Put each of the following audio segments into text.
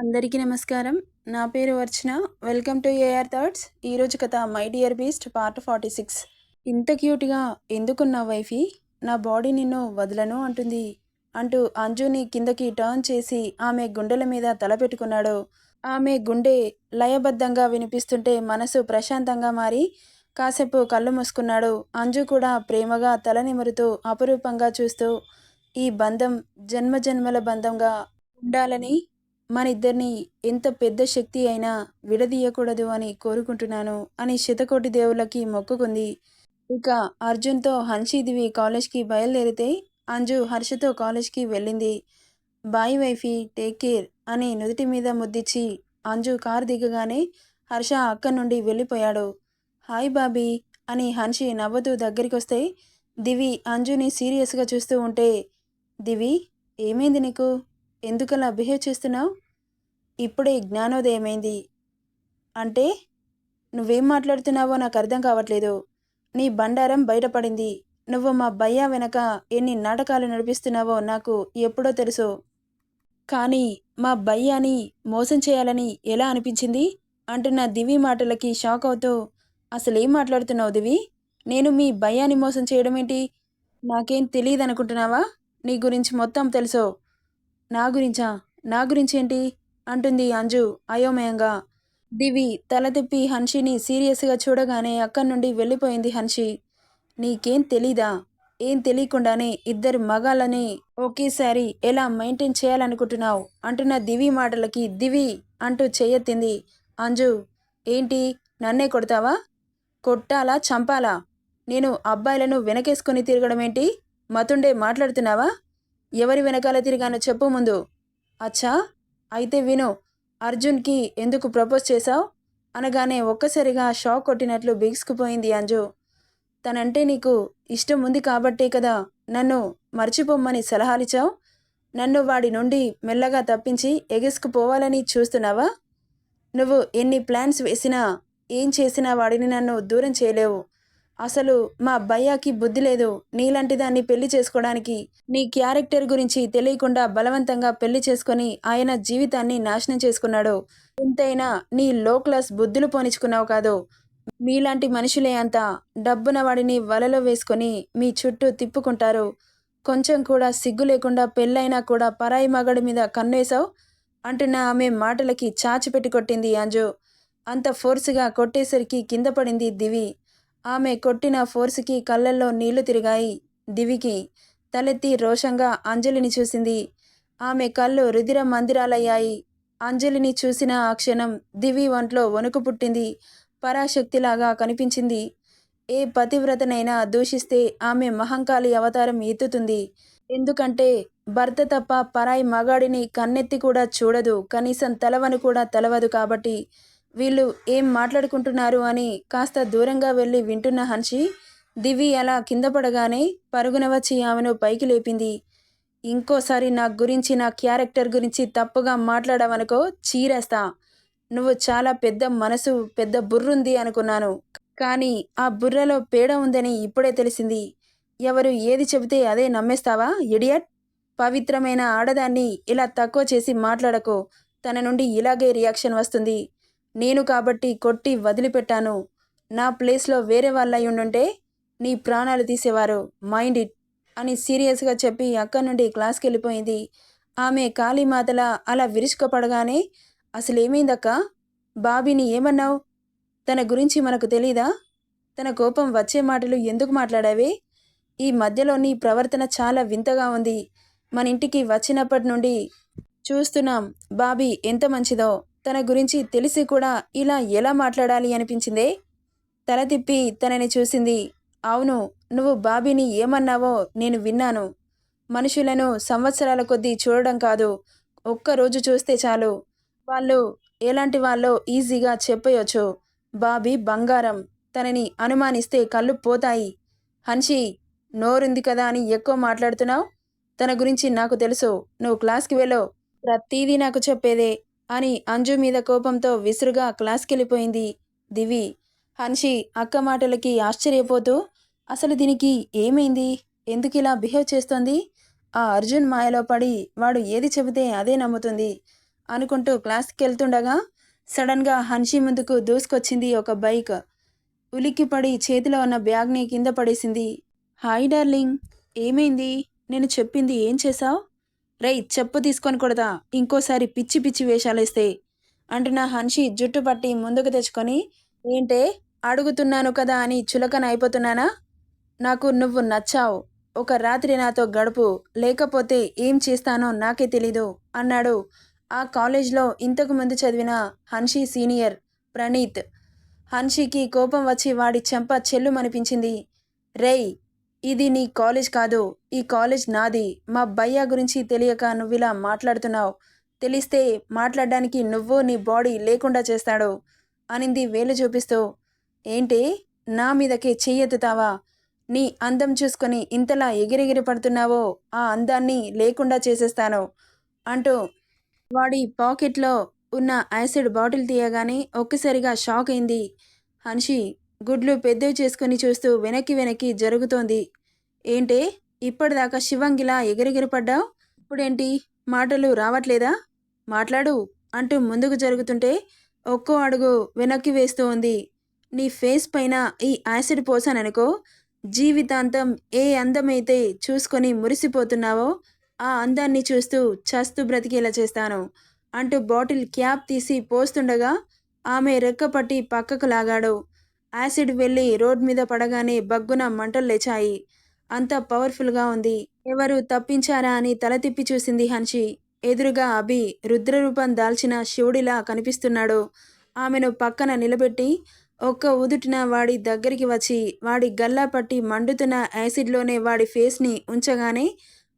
అందరికీ నమస్కారం. నా పేరు Archana. Welcome to AR thoughts. ఈరోజు కథ my dear beast part forty six. ఇంత క్యూట్గా ఎందుకున్నా వైఫీ? నా బాడీ నిన్ను వదలను అంటుంది. అంటూ అంజుని కిందకి టర్న్ చేసి ఆమె గుండెల మీద తల పెట్టుకున్నాడు. ఆమె గుండె లయబద్ధంగా వినిపిస్తుంటే మనసు ప్రశాంతంగా మారి కాసేపు కళ్ళు మూసుకున్నాడు. అంజు కూడా ప్రేమగా తల నిమురుతూ అపురూపంగా చూస్తూ ఈ బంధం జన్మజన్మల బంధంగా ఉండాలని మన ఇద్దరిని ఎంత పెద్ద శక్తి అయినా విడదీయకూడదు అని కోరుకుంటున్నాను అని శతకోటి దేవుళ్ళకి మొక్కుకుంది. ఇక అర్జున్తో హన్షీదివి కాలేజ్కి బయలుదేరితే అంజు హర్షతో కాలేజ్కి వెళ్ళింది. బాయ్ వైఫీ టేక్ కేర్ అని నుదుటి మీద ముద్దిచ్చి అంజు కారు దిగగానే హర్ష అక్క నుండి వెళ్ళిపోయాడు. హాయ్ బాబీ అని హన్షి నవ్వుతూ దగ్గరికి వస్తే దివి అంజుని సీరియస్గా చూస్తూ ఉంటే దివి ఏమైంది నీకు? ఎందుకలా బిహేవ్ చేస్తున్నావు? ఇప్పుడే జ్ఞానోదయమైంది. అంటే నువ్వేం మాట్లాడుతున్నావో నాకు అర్థం కావట్లేదు. నీ బండారం బయటపడింది. నువ్వు మా భయ్య వెనక ఎన్ని నాటకాలు నడిపిస్తున్నావో నాకు ఎప్పుడో తెలుసు. కానీ మా భయ్యాని మోసం చేయాలని ఎలా అనిపించింది? అంటున్న దివి మాటలకి షాక్ అవుతూ అసలేం మాట్లాడుతున్నావు దివి? నేను మీ భయ్యాని మోసం చేయడం ఏంటి నాకేం తెలియదు అనుకుంటున్నావా నీ గురించి మొత్తం తెలుసో. నా గురించా? నా గురించి ఏంటి అంటుంది అంజు అయోమయంగా. దివి తల తిప్పి హన్షిని సీరియస్గా చూడగానే అక్కడి నుండి వెళ్ళిపోయింది హన్షి. నీకేం తెలీదా? ఏం తెలియకుండానే ఇద్దరు మగాలని ఒకేసారి ఎలా మెయింటైన్ చేయాలనుకుంటున్నావు? అంటున్న దివి మాటలకి దివి అంటూ చెయ్యెత్తింది అంజు ఏంటి? నన్నే కొడతావా? కొట్టాలా? చంపాలా? నేను అబ్బాయిలను వెనకేసుకొని తిరగడం ఏంటి మతుండే మాట్లాడుతున్నావా? ఎవరి వెనకాల తిరిగానో చెప్పు ముందు. అచ్చా అయితే విను అర్జున్కి ఎందుకు ప్రపోజ్ చేశావు? అనగానే ఒక్కసారిగా షాక్ కొట్టినట్లు బిగుసుకుపోయింది అంజు. తనంటే నీకు ఇష్టం ఉంది కాబట్టే కదా నన్ను మర్చిపోమ్మని సలహాలిచావు నన్ను వాడి నుండి మెల్లగా తప్పించి ఎగసుకుపోవాలని చూస్తున్నావా? నువ్వు ఎన్ని ప్లాన్స్ వేసినా ఏం చేసినా వాడిని నన్ను దూరం చేయలేవు. అసలు మా భయ్యాకి బుద్ధి లేదు. నీలాంటి దాన్ని పెళ్ళి చేసుకోవడానికి. నీ క్యారెక్టర్ గురించి తెలియకుండా బలవంతంగా పెళ్ళి చేసుకొని ఆయన జీవితాన్ని నాశనం చేసుకున్నాడు. ఎంతైనా నీ లో క్లాస్ బుద్ధులు పోనిచ్చుకున్నావు కాదు. మీలాంటి మనుషులే అంతా డబ్బున వాడిని వలలో వేసుకొని మీ చుట్టూ తిప్పుకుంటారు. కొంచెం కూడా సిగ్గు లేకుండా పెళ్ళైనా కూడా పరాయి మగడి మీద కన్నేసావు అంటున్న ఆమె మాటలకి చాచి పెట్టి కొట్టింది అంజు అంత ఫోర్స్గా కొట్టేసరికి కింద పడింది దివి. ఆమె కొట్టిన ఫోర్స్కి కళ్ళల్లో నీళ్ళు తిరిగాయి. దివికి తలెత్తి రోషంగా అంజలిని చూసింది. ఆమె కళ్ళు రుధిర మందిరాలయ్యాయి. అంజలిని చూసిన ఆ క్షణం దివి ఒంట్లో వణుకు పుట్టింది. పరాశక్తిలాగా కనిపించింది. ఏ పతివ్రతనైనా దూషిస్తే ఆమె మహంకాళి అవతారం ఎత్తుతుంది. ఎందుకంటే భర్త తప్ప పరాయి మగాడిని కన్నెత్తి కూడా చూడదు. కనీసం తలవను కూడా తలవదు కాబట్టి వీళ్ళు ఏం మాట్లాడుకుంటున్నారు అని కాస్త దూరంగా వెళ్ళి వింటున్న హన్షి దివి అలా కింద పడగానే పరుగున వచ్చి ఆమెను పైకి లేపింది. ఇంకోసారి నా గురించి నా క్యారెక్టర్ గురించి తప్పుగా మాట్లాడావనుకో చీరేస్తా. నువ్వు చాలా పెద్ద మనసు పెద్ద బుర్రుంది అనుకున్నాను. కానీ ఆ బుర్రలో పేడ ఉందని ఇప్పుడే తెలిసింది. ఎవరు ఏది చెబితే అదే నమ్మేస్తావా ఇడియట్? పవిత్రమైన ఆడదాన్ని ఇలా తక్కువ చేసి మాట్లాడకు. తన నుండి ఇలాగే రియాక్షన్ వస్తుంది. నేను కాబట్టి కొట్టి వదిలిపెట్టాను. నా ప్లేస్లో వేరే వాళ్ళై ఉండుంటే నీ ప్రాణాలు తీసేవారు. మైండ్ ఇట్ అని సీరియస్గా చెప్పి అక్కడి నుండి క్లాస్కి వెళ్ళిపోయింది ఆమె కాళీమాతల అలా విరుచుకుపడగానే అసలేమైందక్క? బాబీని ఏమన్నావు? తన గురించి మనకు తెలీదా? తన కోపం వచ్చే మాటలు ఎందుకు మాట్లాడావే? ఈ మధ్యలో నీ ప్రవర్తన చాలా వింతగా ఉంది. మన ఇంటికి వచ్చినప్పటి నుండి చూస్తున్నాం. బాబీ ఎంత మంచిదో. తన గురించి తెలిసి కూడా ఇలా ఎలా మాట్లాడాలి అనిపించిందే? తల తిప్పి తనని చూసింది. అవును నువ్వు బాబీని ఏమన్నావో నేను విన్నాను. మనుషులను సంవత్సరాల కొద్దీ చూడడం కాదు ఒక్కరోజు చూస్తే చాలు. వాళ్ళు ఎలాంటి వాళ్ళో ఈజీగా చెప్పేయొచ్చు బాబీ బంగారం తనని అనుమానిస్తే కళ్ళు పోతాయి. హన్షి నోరుంది కదా అని ఎక్కువ మాట్లాడుతున్నావు? తన గురించి నాకు తెలుసు. నువ్వు క్లాస్కి వెళ్ళో. ప్రతీదీ నాకు చెప్పేదే. అని అంజు మీద కోపంతో విసురుగా క్లాస్కి వెళ్ళిపోయింది దివి. హన్షి అక్క మాటలకి ఆశ్చర్యపోతూ అసలు దీనికి ఏమైంది? ఎందుకు ఇలా బిహేవ్ చేస్తోంది? ఆ అర్జున్ మాయలో పడి వాడు ఏది చెబితే అదే నమ్ముతుంది అనుకుంటూ క్లాస్కి వెళ్తుండగా సడన్గా హన్షి ముందుకు దూసుకొచ్చింది ఒక బైక్. ఉలిక్కిపడి చేతిలో ఉన్న బ్యాగ్ని కింద పడేసింది. హాయ్ డార్లింగ్ ఏమైంది? నేను చెప్పింది ఏం చేశావు? రేయ్ చెప్పు తీసుకొని కొడతా. ఇంకోసారి పిచ్చి పిచ్చి వేషాలేస్తే. అంటున్న హన్షి జుట్టు పట్టి ముందుకు తెచ్చుకొని ఏంటే అడుగుతున్నాను కదా అని చులకన అయిపోతున్నానా? నాకు నువ్వు నచ్చావు. ఒక రాత్రి నాతో గడుపు. లేకపోతే ఏం చేస్తానో నాకే తెలీదు అన్నాడు. ఆ కాలేజ్లో ఇంతకు ముందు చదివిన హన్షి సీనియర్ ప్రణీత్. హన్షికి కోపం వచ్చి వాడి చెంప చెల్లుమనిపించింది. రేయ్ ఇది నీ కాలేజ్ కాదు ఈ కాలేజ్ నాది. మా భయ్యా గురించి తెలియక నువ్విలా మాట్లాడుతున్నావు. తెలిస్తే మాట్లాడడానికి నువ్వు నీ బాడీ లేకుండా చేస్తాడు అనింది వేలు చూపిస్తూ. ఏంటి? నా మీదకే చెయ్యెత్తుతావా? నీ అందం చూసుకొని ఇంతలా ఎగిరెగిరి పడుతున్నావో? ఆ అందాన్ని లేకుండా చేసేస్తాను అంటూ వాడి పాకెట్లో ఉన్న యాసిడ్ బాటిల్ తీయగానే ఒక్కసారిగా షాక్ అయింది. హన్షి గుడ్లు పెద్దవి చేసుకుని చూస్తూ వెనక్కి వెనక్కి జరుగుతోంది. ఏంటే ఇప్పటిదాకా శివంగిలా ఎగిరెగిరి పడ్డావు? ఇప్పుడేంటి? మాటలు రావట్లేదా? మాట్లాడు అంటూ ముందుకు జరుగుతుంటే ఒక్కో అడుగు వెనక్కి వేస్తూ ఉంది నీ ఫేస్ పైన ఈ యాసిడ్ పోసాననుకో జీవితాంతం ఏ అందమైతే చూసుకొని మురిసిపోతున్నావో ఆ అందాన్ని చూస్తూ చస్తు బ్రతికేలా చేస్తాను అంటూ బాటిల్ క్యాప్ తీసి పోస్తుండగా ఆమె రెక్కపట్టి పక్కకు లాగాడు. యాసిడ్ వెళ్ళి రోడ్ మీద పడగానే బగ్గున మంటలు లేచాయి. అంత పవర్ఫుల్గా ఉంది. ఎవరు తప్పించారా అని తల తిప్పి చూసింది హన్షి. ఎదురుగా అభి రుద్రరూపం దాల్చిన శివుడిలా కనిపిస్తున్నాడు. ఆమెను పక్కన నిలబెట్టి ఒక్క ఉదుటిన వాడి దగ్గరికి వచ్చి వాడి గల్లా పట్టి మండుతున్న యాసిడ్లోనే వాడి ఫేస్ని ఉంచగానే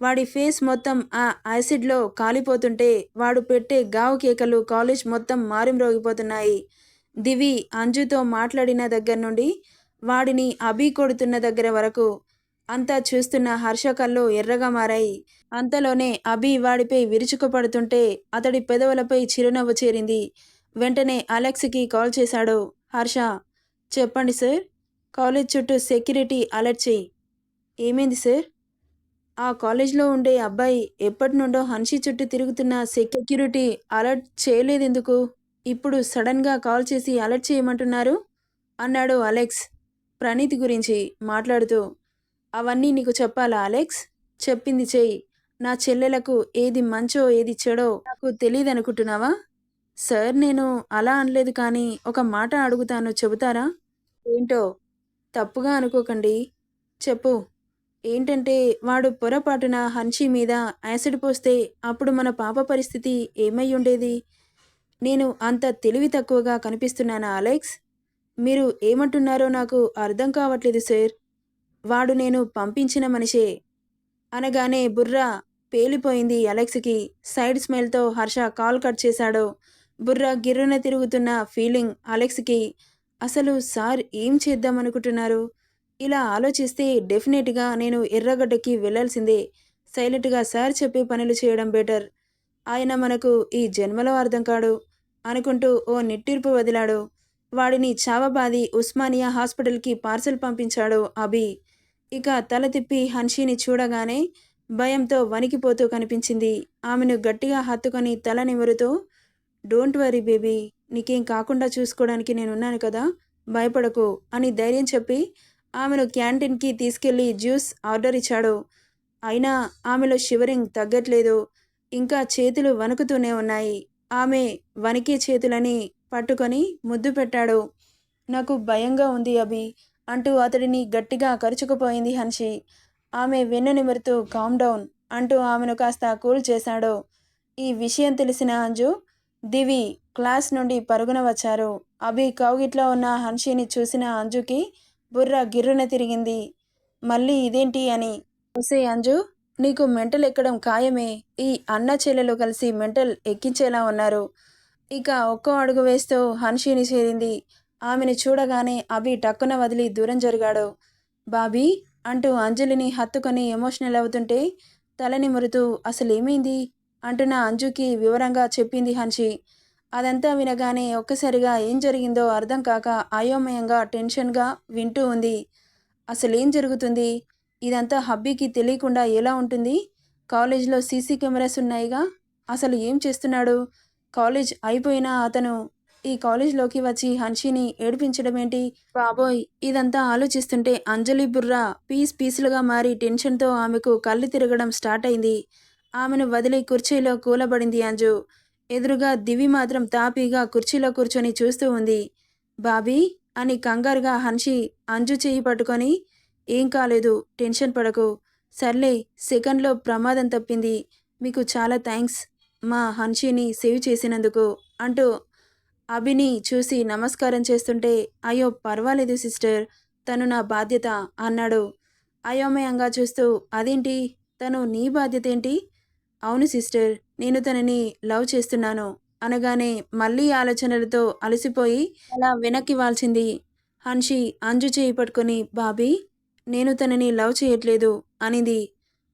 వాడి ఫేస్ మొత్తం ఆ యాసిడ్లో కాలిపోతుంటే వాడు పెట్టే గావు కేకలు కాలేజ్ మొత్తం మారిమ్రోగిపోతున్నాయి. దివి అంజుతో మాట్లాడిన దగ్గర నుండి వాడిని అభి కొడుతున్న దగ్గర వరకు అంతా చూస్తున్న హర్ష కళ్ళు ఎర్రగా మారాయి. అంతలోనే అభి వాడిపై విరుచుకుపడుతుంటే అతడి పెదవులపై చిరునవ్వు చేరింది. వెంటనే అలెక్స్కి కాల్ చేశాడు. హర్ష చెప్పండి సార్ కాలేజ్ చుట్టూ సెక్యూరిటీ అలర్ట్ చేయి. ఏమైంది సార్? ఆ కాలేజ్లో ఉండే అబ్బాయి ఎప్పటి నుండో హన్షి చుట్టూ తిరుగుతున్న సెక్యూరిటీ అలర్ట్ చేయలేదెందుకు? ఇప్పుడు సడన్గా కాల్ చేసి అలర్ట్ చేయమంటున్నారు? అన్నాడు అలెక్స్ ప్రణీతి గురించి మాట్లాడుతూ. అవన్నీ నీకు చెప్పాలా అలెక్స్? చెప్పింది చెయ్యి నా చెల్లెలకు ఏది మంచో ఏది చెడో నాకు తెలియదు అనుకుంటున్నావా సార్ నేను అలా అనలేదు కానీ ఒక మాట అడుగుతాను చెబుతారా? ఏంటో? తప్పుగా అనుకోకండి. చెప్పు. ఏంటంటే వాడు పొరపాటున హన్షి మీద యాసిడ్ పోస్తే అప్పుడు మన పాప పరిస్థితి ఏమై ఉండేది? నేను అంత తెలివి తక్కువగా కనిపిస్తున్నానా అలెక్స్? మీరు ఏమంటున్నారో నాకు అర్థం కావట్లేదు సార్. వాడు నేను పంపించిన మనిషే. అనగానే బుర్ర పేలిపోయింది అలెక్స్కి. సైడ్ స్మైల్తో హర్ష కాల్ కట్ చేశాడు. బుర్ర గిర్రున తిరుగుతున్న ఫీలింగ్ అలెక్స్కి. అసలు సార్ ఏం చేద్దామనుకుంటున్నారు ఇలా ఆలోచిస్తే డెఫినెట్గా నేను ఎర్రగడ్డకి వెళ్ళాల్సిందే. సైలెంట్గా సార్ చెప్పే పనులు చేయడం బెటర్. ఆయన మనకు ఈ జన్మలో అర్థం కాడు. అనుకుంటూ ఓ నిట్టూర్పు వదిలాడు. వాడిని చావబాది ఉస్మానియా హాస్పిటల్కి పార్సల్ పంపించాడు అభి. ఇక తల తిప్పి హన్షిని చూడగానే భయంతో వణికిపోతూ కనిపించింది. ఆమెను గట్టిగా హత్తుకొని తల నిమురుతూ డోంట్ వరీ బేబీ నీకేం కాకుండా చూసుకోవడానికి నేనున్నాను కదా భయపడకు అని ధైర్యం చెప్పి ఆమెను క్యాంటీన్కి తీసుకెళ్ళి జ్యూస్ ఆర్డర్ ఇచ్చాడు. అయినా ఆమెలో షివరింగ్ తగ్గట్లేదు. ఇంకా చేతులు వణుకుతూనే ఉన్నాయి. ఆమె వణికి చేతులని పట్టుకొని ముద్దు పెట్టాడు. నాకు భయంగా ఉంది అభి అంటూ అతడిని గట్టిగా కరుచుకుపోయింది హన్షి. ఆమె వెన్ను నిమురుతూ కామ్ డౌన్ అంటూ ఆమెను కాస్త కూల్ చేశాడు. ఈ విషయం తెలిసిన అంజు దివి క్లాస్ నుండి పరుగున వచ్చారు. అభి కౌగిట్లో ఉన్న హన్షిని చూసిన అంజుకి బుర్ర గిర్రున తిరిగింది. మళ్ళీ ఇదేంటి అని వసే అంజు నీకు మెంటల్ ఎక్కడం ఖాయమే. ఈ అన్న చెల్లెలు కలిసి మెంటల్ ఎక్కించేలా ఉన్నారు. ఇక ఒక్కో అడుగు వేస్తూ హన్షిని చేరింది. ఆమెను చూడగానే అభి టక్కున వదిలి దూరం జరిగాడు. బాబీ! అంటూ అంజలిని హత్తుకొని ఎమోషనల్ అవుతుంటే తలని మురుతూ అసలేమైంది? అంటున్న అంజుకి వివరంగా చెప్పింది హన్షి. అదంతా వినగానే ఒక్కసారిగా ఏం జరిగిందో అర్థం కాక అయోమయంగా టెన్షన్గా వింటూ ఉంది. అసలేం జరుగుతుంది? ఇదంతా హబ్బీకి తెలియకుండా ఎలా ఉంటుంది? కాలేజీలో సీసీ కెమెరాస్ ఉన్నాయిగా? అసలు ఏం చేస్తున్నాడు? కాలేజ్ అయిపోయినా అతను ఈ కాలేజ్లోకి వచ్చి హన్షిని ఏడిపించడమేంటి? బాబోయ్ ఇదంతా ఆలోచిస్తుంటే అంజలి బుర్ర పీస్ పీసులుగా మారి టెన్షన్తో ఆమెకు కళ్ళు తిరగడం స్టార్ట్ అయింది. ఆమెను వదిలి కుర్చీలో కూలబడింది అంజు. ఎదురుగా దివి మాత్రం తాపీగా కుర్చీలో కూర్చొని చూస్తూ ఉంది. బాబీ అని కంగారుగా హన్షి అంజు చేయి పట్టుకొని ఏం కాలేదు టెన్షన్ పడకు. సర్లే సెకండ్లో ప్రమాదం తప్పింది. మీకు చాలా థ్యాంక్స్ మా హన్షిని సేవ్ చేసినందుకు. అంటూ అభిని చూసి నమస్కారం చేస్తుంటే అయ్యో పర్వాలేదు సిస్టర్ తను నా బాధ్యత అన్నాడు. అయోమయంగా చూస్తూ అదేంటి? తను నీ బాధ్యత ఏంటి? అవును సిస్టర్ నేను తనని లవ్ చేస్తున్నాను. అనగానే మళ్ళీ ఆలోచనలతో అలసిపోయి అలా వెనక్కి వాల్చింది హన్షి. అంజు చేయి పట్టుకొని బాబీ నేను తనని లవ్ చేయట్లేదు అనింది.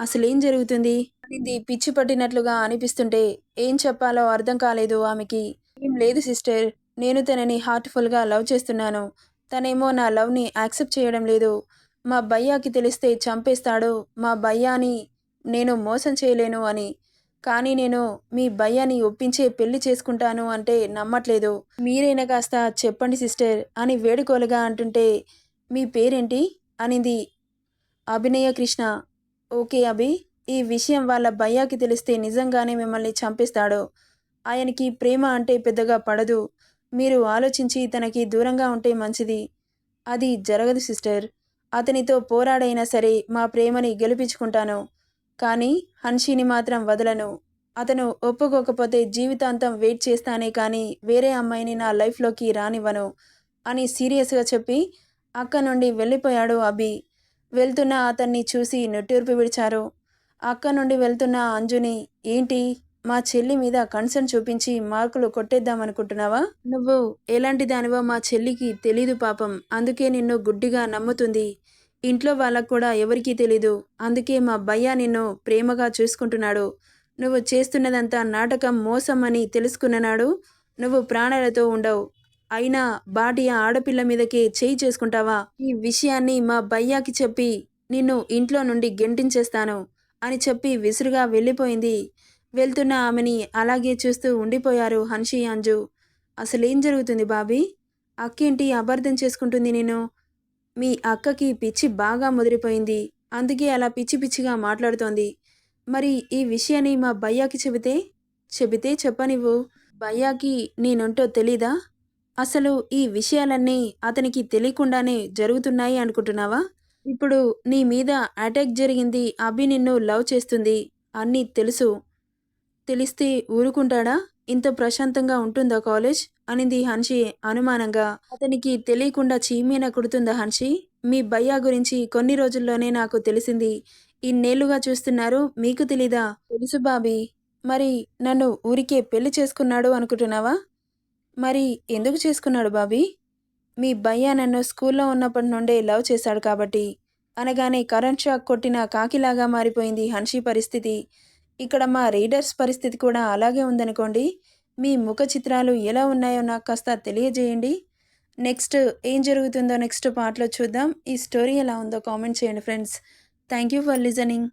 అసలేం జరుగుతుంది? అనింది పిచ్చి పట్టినట్లుగా అనిపిస్తుంటే ఏం చెప్పాలో అర్థం కాలేదు ఆమెకి. ఏం లేదు సిస్టర్ నేను తనని హార్ట్ఫుల్గా లవ్ చేస్తున్నాను. తనేమో నా లవ్ని యాక్సెప్ట్ చేయడం లేదు. మా భయ్యాకి తెలిస్తే చంపేస్తాడు. మా భయ్యాని నేను మోసం చేయలేను అని. కానీ నేను మీ భయ్యాని ఒప్పించే పెళ్ళి చేసుకుంటాను అంటే నమ్మట్లేదు. మీరైనా కాస్త చెప్పండి సిస్టర్ అని వేడుకోలుగా అంటుంటే మీ పేరేంటి? అనింది. అభినయ కృష్ణ ఓకే అభి ఈ విషయం వాళ్ళ భయ్యాకి తెలిస్తే నిజంగానే మిమ్మల్ని చంపేస్తాడు. ఆయనకి ప్రేమ అంటే పెద్దగా పడదు. మీరు ఆలోచించి తనకి దూరంగా ఉంటే మంచిది. అది జరగదు సిస్టర్. అతనితో పోరాడైనా సరే మా ప్రేమని గెలిపించుకుంటాను. కానీ హన్షిని మాత్రం వదలను. అతను ఒప్పుకోకపోతే జీవితాంతం వెయిట్ చేస్తానే కానీ వేరే అమ్మాయిని నా లైఫ్లోకి రానివ్వను అని సీరియస్గా చెప్పి అక్క నుండి వెళ్ళిపోయాడు అభి. వెళ్తున్న అతన్ని చూసి నిట్టూర్పు విడిచారు. అక్క నుండి వెళ్తున్న అంజుని ఏంటి? మా చెల్లి మీద కన్సర్న్ చూపించి మార్కులు కొట్టేద్దామనుకుంటున్నావా? నువ్వు ఎలాంటి దానివో మా చెల్లికి తెలీదు పాపం. అందుకే నిన్ను గుడ్డిగా నమ్ముతుంది. ఇంట్లో వాళ్ళకు కూడా ఎవరికీ తెలీదు. అందుకే మా భయ్య నిన్ను ప్రేమగా చూసుకుంటున్నాడు. నువ్వు చేస్తున్నదంతా నాటకం మోసం అని తెలుసుకున్ననాడు నువ్వు ప్రాణాలతో ఉండవు. అయినా బాటియా ఆడపిల్ల మీదకే చేయి చేసుకుంటావా? ఈ విషయాన్ని మా భయ్యాకి చెప్పి నిన్ను ఇంట్లో నుండి గెంటించేస్తాను అని చెప్పి విసురుగా వెళ్ళిపోయింది. వెళ్తున్న ఆమెని అలాగే చూస్తూ ఉండిపోయారు హన్షి అంజు. అసలేం జరుగుతుంది బాబీ? అక్కేంటి అబద్ధం చేసుకుంటుంది నేను మీ అక్కకి పిచ్చి బాగా ముదిరిపోయింది. అందుకే అలా పిచ్చి పిచ్చిగా మాట్లాడుతోంది. మరి ఈ విషయాన్ని మా భయ్యాకి చెబితే? చెబితే చెప్పనివ్వు. భయ్యాకి నేనుంటో తెలీదా? అసలు ఈ విషయాలన్నీ అతనికి తెలియకుండానే జరుగుతున్నాయి అనుకుంటున్నావా? ఇప్పుడు నీ మీద అటాక్ జరిగింది అభి నిన్ను లవ్ చేస్తుంది అన్నీ తెలుసు. తెలిస్తే ఊరుకుంటాడా? ఇంత ప్రశాంతంగా ఉంటుందా కాలేజ్? అనింది హన్షి అనుమానంగా. అతనికి తెలియకుండా చీమీన కుడుతుందా హన్షి? మీ భయ్యా గురించి కొన్ని రోజుల్లోనే నాకు తెలిసింది. ఇన్నేళ్ళుగా చూస్తున్నారు మీకు తెలీదా? తెలుసు బాబీ. మరి నన్ను ఊరికే పెళ్ళి చేసుకున్నాడు అనుకుంటున్నావా? మరి ఎందుకు చేసుకున్నాడు బాబీ? మీ భయ్యా నన్ను స్కూల్లో ఉన్నప్పటి నుండే లవ్ చేశాడు కాబట్టి. అనగానే కరెంట్ షాక్ కొట్టిన కాకిలాగా మారిపోయింది హన్షి పరిస్థితి. ఇక్కడ మా రీడర్స్ పరిస్థితి కూడా అలాగే ఉందనుకోండి. మీ ముఖ చిత్రాలు ఎలా ఉన్నాయో నాకు కాస్త తెలియజేయండి. నెక్స్ట్ ఏం జరుగుతుందో నెక్స్ట్ పార్ట్లో చూద్దాం. ఈ స్టోరీ ఎలా ఉందో కామెంట్ చేయండి friends. Thank you for listening.